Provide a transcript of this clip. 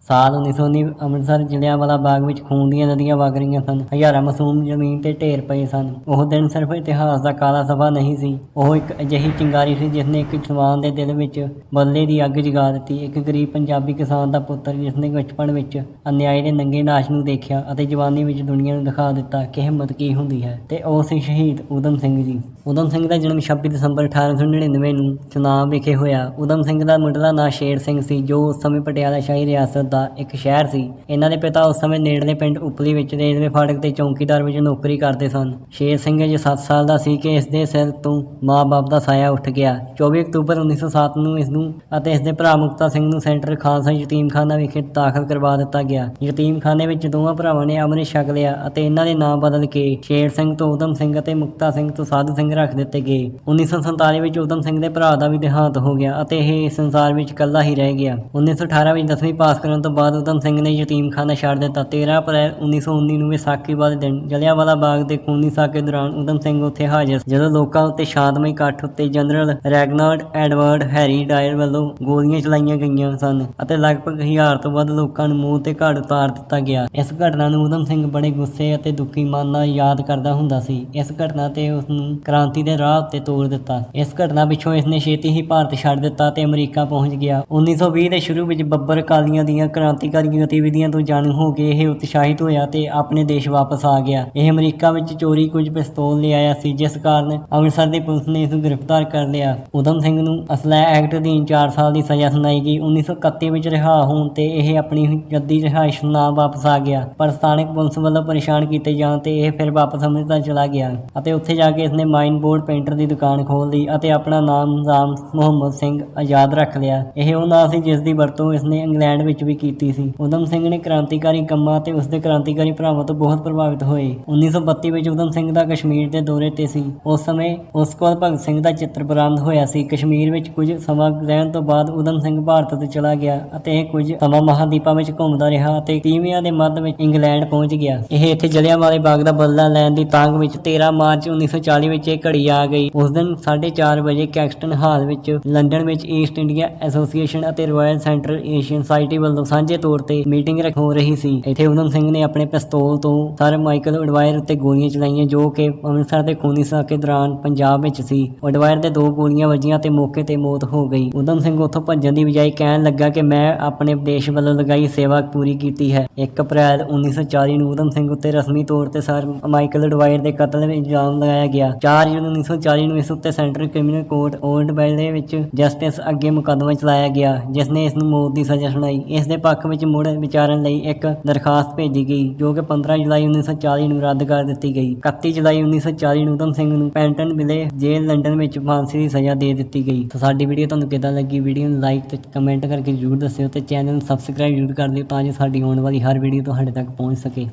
ਸਾਲ 1919 ਅੰਮ੍ਰਿਤਸਰ ਜਲਿਆਂਵਾਲਾ ਬਾਗ ਵਿੱਚ ਖੂਨ ਦੀਆਂ ਨਦੀਆਂ ਵਗ ਰਹੀਆਂ ਸਨ। ਹਜ਼ਾਰਾਂ ਮਾਸੂਮ ਜ਼ਮੀਨ ਤੇ ਢੇਰ ਪਏ ਸਨ। ਉਹ ਦਿਨ ਸਿਰਫ ਇਤਿਹਾਸ ਦਾ ਕਾਲਾ ਸਭਾ ਨਹੀਂ ਸੀ। ਉਹ ਇੱਕ ਅਜਿਹੀ ਚਿੰਗਾਰੀ ਸੀ ਜਿਸ ਨੇ ਇੱਕ ਜਵਾਨ ਦੇ ਦਿਲ ਵਿੱਚ ਬੱਲੇ ਦੀ ਅੱਗ ਜਗਾ ਦਿੱਤੀ। ਇੱਕ ਗਰੀਬ ਪੰਜਾਬੀ ਕਿਸਾਨ ਦਾ ਪੁੱਤਰ ਜਿਸ ਨੇ ਬਚਪਨ ਵਿੱਚ ਅਨਿਆਏ ਦੇ ਨੰਗੇ ਨਾਸ਼ ਨੂੰ ਦੇਖਿਆ ਅਤੇ ਜਵਾਨੀ ਵਿੱਚ ਦੁਨੀਆ ਨੂੰ ਦਿਖਾ ਦਿੱਤਾ ਕਿ ਹਿੰਮਤ ਕੀ ਹੁੰਦੀ ਹੈ। ਤੇ ਉਹ ਸੀ ਸ਼ਹੀਦ ਊਧਮ ਸਿੰਘ ਜੀ। ਊਧਮ ਸਿੰਘ ਦਾ ਜਨਮ 26 ਦਸੰਬਰ 1899 ਨੂੰ ਚੁਨਾਵ ਵਿਖੇ ਹੋਇਆ। ਊਧਮ ਸਿੰਘ ਦਾ ਮੁੱਢਲਾ ਨਾਂ ਸ਼ੇਰ ਸਿੰਘ ਸੀ, ਜੋ ਉਸ ਸਮੇਂ ਪਟਿਆਲਾ ਸ਼ਾਹੀ ਰਿਆਸਤ ਦਾ ਇੱਕ ਸ਼ਹਿਰ ਸੀ। ਇਹਨਾਂ ਦੇ ਪਿਤਾ ਉਸ ਸਮੇਂ ਨੇੜਲੇ ਪਿੰਡ ਉਪਲੀ ਵਿੱਚ ਰੇਲਵੇ ਫਾਟਕ ਤੇ ਚੌਂਕੀਦਾਰ ਵਿੱਚ ਨੌਕਰੀ ਕਰਦੇ ਸਨ। ਸ਼ੇਰ ਸਿੰਘ ਅਜੇ 7 ਸਾਲ ਦਾ ਸੀ ਕਿ ਇਸ ਦੇ ਸਿਰ ਤੋਂ ਮਾਂ-ਬਾਪ ਦਾ ਸਾਇਆ ਉੱਠ ਗਿਆ। 24 ਅਕਤੂਬਰ 1907 ਨੂੰ ਇਸ ਨੂੰ ਅਤੇ ਇਸ ਦੇ ਭਰਾ ਮੁਕਤਾ ਸਿੰਘ ਨੂੰ ਸੈਂਟਰ ਖਾਲਸਾ ਯਤੀਮਖਾਨਾ ਵਿਖੇ ਦਾਖਲ ਕਰਵਾ ਦਿੱਤਾ ਗਿਆ। ਯਤੀਮਖਾਨੇ ਵਿੱਚ ਦੋਵਾਂ ਭਰਾਵਾਂ ਨੇ ਅੰਮ੍ਰਿਤ ਛਕ ਲਿਆ ਅਤੇ ਇਹਨਾਂ ਦੇ ਨਾਮ ਬਦਲ ਕੇ ਸ਼ੇਰ ਸਿੰਘ ਤੋਂ ਊਧਮ ਸਿੰਘ ਅਤੇ ਮੁਕਤਾ ਸਿੰਘ ਤੋਂ ਸਾਧੂ ਸਿੰਘ ਰੱਖ ਦਿੱਤੇ ਗਏ। 1947 ਵਿੱਚ ਊਧਮ ਸਿੰਘ ਦੇ ਭਰਾ ਦਾ ਵੀ ਦੇਹਾਂਤ ਹੋ ਗਿਆ ਅਤੇ ਇਹ ਸੰਸਾਰ ਵਿੱਚ ਇਕੱਲਾ ਹੀ ਰਹਿ ਗਿਆ। 1918 ਵਿੱਚ 10ਵੀਂ ਪਾਸ ਕਰਨ ਤੋਂ ਬਾਅਦ ਊਧਮ ਸਿੰਘ ਨੇ ਯਤੀਮਖਾਨਾ ਛੱਡ ਦਿੱਤਾ। 13 ਅਪ੍ਰੈਲ 1919 ਨੂੰ ਵਿਸਾਖੀ ਵਾਲੇ ਦਿਨ ਜਲਿਆਂਵਾਲਾ ਬਾਗ ਦੇ ਖੂਨੀ ਸਾਕੇ ਦੌਰਾਨ ਊਧਮ ਸਿੰਘ ਉੱਥੇ ਹਾਜ਼ਰ। ਜਦੋਂ ਲੋਕਾਂ ਉੱਤੇ ਸ਼ਾਂਤਮਈ ਇਕੱਠ ਉੱਤੇ general Reginald Edward Harry Dyer ਵੱਲੋਂ ਗੋਲੀਆਂ ਚਲਾਈਆਂ ਗਈਆਂ ਸਨ ਅਤੇ ਲਗਭਗ ਹਜ਼ਾਰ ਤੋਂ ਵੱਧ ਲੋਕਾਂ ਨੂੰ ਮੌਤ ਦੇ ਘਾਟ ਉਤਾਰ ਦਿੱਤਾ ਗਿਆ। ਇਸ ਘਟਨਾ ਨੂੰ ਊਧਮ ਸਿੰਘ ਬੜੇ ਗੁੱਸੇ ਅਤੇ ਦੁਖੀ ਮਨ ਨਾਲ ਯਾਦ ਕਰਦਾ ਹੁੰਦਾ ਸੀ। ਇਸ ਘਟਨਾ ਤੇ ਉਸ ਨੂੰ ਕ੍ਰਾਂਤੀ ਦੇ ਰਾਹ ਉੱਤੇ ਤੋਰ ਦਿੱਤਾ। ਇਸ ਘਟਨਾ ਪਿੱਛੋਂ ਇਸ ਨੇ ਛੇਤੀ ਹੀ ਭਾਰਤ ਛੱਡ ਦਿੱਤਾ ਤੇ ਅਮਰੀਕਾ ਪਹੁੰਚ ਗਿਆ। 1920 ਦੇ ਸ਼ੁਰੂ ਵਿੱਚ ਬੱਬਰ ਕਾਲੀਆਂ ਦੀਆਂ ਕ੍ਰਾਂਤੀਕਾਰੀ ਗਤੀਵਿਧੀਆਂ ਤੋਂ ਜਾਣੂ ਹੋ ਕੇ ਇਹ ਉਤਸ਼ਾਹਿਤ ਹੋਇਆ ਤੇ ਆਪਣੇ ਦੇਸ਼ ਵਾਪਸ ਆ ਗਿਆ। ਇਹ ਅਮਰੀਕਾ ਵਿੱਚ ਚੋਰੀ ਕੁਝ ਪਿਸਤੌਲ ਲਿਆਇਆ ਸੀ, ਜਿਸ ਕਾਰਨ ਅੰਮ੍ਰਿਤਸਰ ਦੀ ਪੁਲਿਸ ਨੇ ਇਸ ਨੂੰ ਗ੍ਰਿਫਤਾਰ ਕਰ ਲਿਆ। ਊਧਮ ਸਿੰਘ ਨੂੰ ਅਸਲ੍ਹਾ ਐਕਟ ਅਧੀਨ 4 ਸਾਲ ਦੀ ਸਜ਼ਾ ਸੁਣਾਈ ਗਈ। 1931 ਵਿੱਚ ਰਿਹਾ ਹੋਣ ਤੇ ਇਹ ਆਪਣੀ ਜੱਦੀ ਰਿਹਾਇਸ਼ ਨਾ ਵਾਪਸ ਆ ਗਿਆ। ਪਰ ਸਥਾਨਕ ਪੁਲਿਸ ਵੱਲੋਂ ਪਰੇਸ਼ਾਨ ਕੀਤੇ ਜਾਣ ਤੇ ਇਹ ਫਿਰ ਵਾਪਸ ਅੰਮ੍ਰਿਤਸਰ ਚਲਾ ਗਿਆ ਅਤੇ ਉੱਥੇ ਜਾ ਕੇ ਇਸਨੇ ਮਾਈਨ ਬੋਰਡ ਪੇਂਟਰ ਦੀ ਦੁਕਾਨ ਖੋਲ੍ਹ ਲਈ ਅਤੇ ਆਪਣਾ ਨਾਮ ਰਾਮ ਮੁਹੰਮਦ ਸਿੰਘ ਆਜ਼ਾਦ ਰੱਖ ਲਿਆ। ਇਹ ਉਹ ਨਾਂ ਸੀ ਜਿਸ ਦੀ ਵਰਤੋਂ ਇਸਨੇ ਇੰਗਲੈਂਡ ਵਿੱਚ ਵੀ ਕੀਤੀ ਸੀ। ਊਧਮ ਸਿੰਘ ਨੇ ਕ੍ਰਾਂਤੀਕਾਰੀ ਕੰਮਾਂ ਅਤੇ ਉਸਦੇ ਕ੍ਰਾਂਤੀਕਾਰੀ ਭਰਾਵਾਂ ਤੋਂ ਬਹੁਤ ਪ੍ਰਭਾਵਿਤ ਹੋਏ। 1932 ਵਿੱਚ ਊਧਮ ਸਿੰਘ ਦਾ ਕਸ਼ਮੀਰ ਦੇ ਦੌਰੇ ਤੇ ਸੀ। ਉਸ ਸਮੇਂ ਉਸ ਕੋਲ ਭਗਤ ਸਿੰਘ ਦਾ ਚਿੱਤਰ ਬਰਾਮਦ ਹੋਇਆ ਸੀ। ਕਸ਼ਮੀਰ ਵਿੱਚ ਕੁਝ ਸਮਾਂ ਰਹਿਣ ਤੋਂ ਬਾਅਦ ਊਧਮ ਸਿੰਘ ਭਾਰਤ ਤੋਂ ਚਲਾ ਗਿਆ ਅਤੇ ਇਹ ਕੁਝ ਸਮਾਂ ਮਹਾਦੀਪਾਂ ਵਿੱਚ ਘੁੰਮਦਾ ਰਿਹਾ ਅਤੇ ਤੀਵਿਆਂ ਦੇ ਮੱਧ ਵਿੱਚ ਇੰਗਲੈਂਡ ਪਹੁੰਚ ਗਿਆ। ਇਹ ਇੱਥੇ ਜਲਿਆਂਵਾਲੇ ਬਾਗ ਦਾ ਬਦਲਾ ਲੈਣ ਦੀ ਤਾਂਗ ਵਿੱਚ 13 ਮਾਰਚ 1940 ਵਿੱਚ ਇਹ ਘੜੀ ਆ ਗਈ। ਉਸ ਦਿਨ 4:30 ਵਜੇ ਕੈਕਸਟਨ ਹਾਲ ਵਿੱਚ ਲੰਡਨ ਵਿੱਚ ਈਸਟ ਇੰਡੀਆ ਐਸੋਸੀਏਸ਼ਨ ਅਤੇ ਰਾਇਲ ਸੈਂਟਰਲ ਏਸ਼ੀਅਨ ਸੋਸਾਇਟੀ ਵੱਲੋਂ ਸਾਂਝੇ ਤੌਰ ਤੇ ਮੀਟਿੰਗ ਰੱਖ ਹੋ ਰਹੀ ਸੀ। ਇੱਥੇ ਊਧਮ ਸਿੰਘ ਨੇ ਆਪਣੇ ਪਿਸਤੌਲ ਤੋਂ ਸਰ ਮਾਈਕਲ ਉਡਵਾਇਰ ਉੱਤੇ ਗੋਲੀਆਂ ਚਲਾਈਆਂ, ਜੋ ਕਿ ਅੰਮ੍ਰਿਤਸਰ ਦੇ ਖੂਨੀ ਸਾਕੇ ਦੌਰਾਨ ਪੰਜਾਬ ਵਿੱਚ ਸੀ। ਅਡਵਾਇਰ ਦੇ ਦੋ ਗੋਲੀਆਂ ਵੱਜੀਆਂ ਤੇ ਮੌਕੇ ਤੇ ਮੌਤ ਹੋ ਗਈ। ਊਧਮ ਸਿੰਘ ਉੱਥੋਂ ਭੱਜਣ ਦੀ ਬਜਾਏ ਕਹਿਣ ਲੱਗਾ ਕਿ ਮੈਂ ਆਪਣੇ ਦੇਸ਼ ਵੱਲੋਂ ਲਗਾਈ ਸੇਵਾ ਪੂਰੀ ਕੀਤੀ ਹੈ। 1 ਅਪ੍ਰੈਲ 1940 ਨੂੰ ਊਧਮ ਸਿੰਘ ਉੱਤੇ ਰਸਮੀ ਤੌਰ ਤੇ ਸਰ ਮਾਈਕਲ ਅਡਵਾਇਰ ਦੇ ਕਤਲ ਵਿੱਚ ਇਲਜ਼ਾਮ ਲਗਾਇਆ ਗਿਆ। 4 ਜੂਨ 1940 ਨੂੰ ਇਸ ਉੱਤੇ Central Criminal Court Old Bailey ਵਿੱਚ ਜਸਟਿਸ ਅੱਗੇ ਮੁਕੱਦਮਾ ਚਲਾਇਆ ਗਿਆ, ਜਿਸ ਨੇ ਇਸ ਨੂੰ ਮੌਤ ਦੀ ਸਜ਼ਾ ਸੁਣਾਈ। ਇਸ ਦੇ ਪੱਖ ਵਿੱਚ ਮੁੜ ਵਿਚਾਰਨ ਲਈ ਇੱਕ ਦਰਖਾਸਤ ਭੇਜੀ ਗਈ, ਜੋ ਕਿ 15 ਜੁਲਾਈ 1940 ਨੂੰ ਰੱਦ ਕਰ ਦਿੱਤੀ ਗਈ। 31 ਜੁਲਾਈ 1940 ਨੂੰ ਊਧਮ ਸਿੰਘ ਨੂੰ ਪੈਂਟਨ ਵਿਲੇ ਜੇਲ੍ਹ ਲੰਡਨ ਵਿੱਚ ਫਾਂਸੀ ਦੀ ਸਜ਼ਾ ਦੇ ਦਿੱਤੀ ਗਈ। ਤਾਂ ਸਾਡੀ ਵੀਡੀਓ ਤੁਹਾਨੂੰ ਕਿੱਦਾਂ ਲੱਗੀ? ਵੀਡੀਓ ਨੂੰ ਲਾਈਕ ਤੇ ਕਮੈਂਟ ਕਰਕੇ ਜਰੂਰ ਦੱਸਿਓ ਤੇ ਚੈਨਲ ਨੂੰ ਸਬਸਕ੍ਰਾਈਬ ਜਰੂਰ ਕਰ ਲਿਓ ਤਾਂ ਜੋ ਸਾਡੀ ਆਉਣ ਵਾਲੀ ਹਰ ਵੀਡੀਓ ਤੁਹਾਡੇ ਤੱਕ ਪਹੁੰਚ ਸਕੇ।